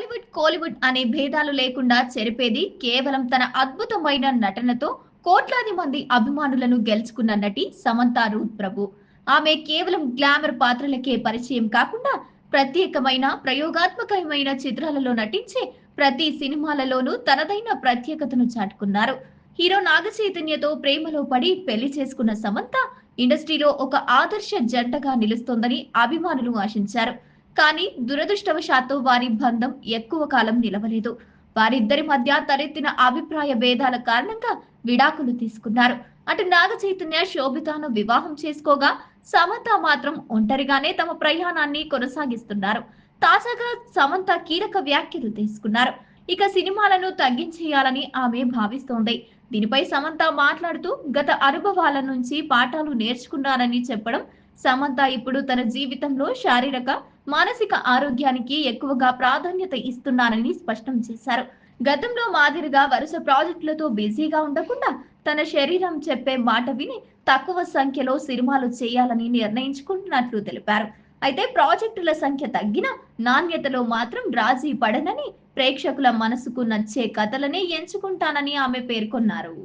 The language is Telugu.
టాలీవుడ్ కోలీవుడ్ అనే భేదాలు లేకుండా చెరిపేది కేవలం తన అద్భుతమైన నటనతో కోట్లాది మంది అభిమానులను గెలుచుకున్న నటి సమంత రూత్ ప్రభు. ఆమె కేవలం గ్లామర్ పాత్రలకే పరిచయం కాకుండా ప్రత్యేకమైన ప్రయోగాత్మకమైన చిత్రాలలో నటించే ప్రతి సినిమాలలోనూ తనదైన ప్రత్యేకతను చాటుకున్నారు. హీరో నాగచైతన్యతో ప్రేమలో పడి పెళ్ళి చేసుకున్న సమంత ఇండస్ట్రీలో ఒక ఆదర్శ జంటగా నిలుస్తోందని అభిమానులు ఆశించారు. కానీ దురదృష్టవశాత్తు వారి బంధం ఎక్కువ కాలం నిలవలేదు. వారిద్దరి మధ్య తలెత్తిన అభిప్రాయ భేదాల కారణంగా విడాకులు తీసుకున్నారు. అటు నాగ చైతన్య శోభితాను వివాహం చేసుకోగా సమంత మాత్రం ఒంటరిగానే తమ ప్రయాణాన్ని కొనసాగిస్తున్నారు. తాజాగా సమంత కీలక వ్యాఖ్యలు తీసుకున్నారు. ఇక సినిమాలను తగ్గించేయాలని ఆమె భావిస్తోంది. దీనిపై సమంత మాట్లాడుతూ గత అనుభవాల నుంచి పాఠాలు నేర్చుకున్నానని చెప్పడం సమంత ఇప్పుడు తన జీవితంలో శారీరక మానసిక ఆరోగ్యానికి ఎక్కువగా ప్రాధాన్యత ఇస్తున్నానని స్పష్టం చేశారు. గతంలో మాదిరిగా వరుస ప్రాజెక్టులతో బిజీగా ఉండకుండా తన శరీరం చెప్పే మాట విని తక్కువ సంఖ్యలో సినిమాలు చేయాలని నిర్ణయించుకుంటున్నట్లు తెలిపారు. అయితే ప్రాజెక్టుల సంఖ్య తగ్గినా నాణ్యతలో మాత్రం రాజీ పడనని ప్రేక్షకుల మనసుకు నచ్చే కథలనే ఎంచుకుంటానని ఆమె పేర్కొన్నారు.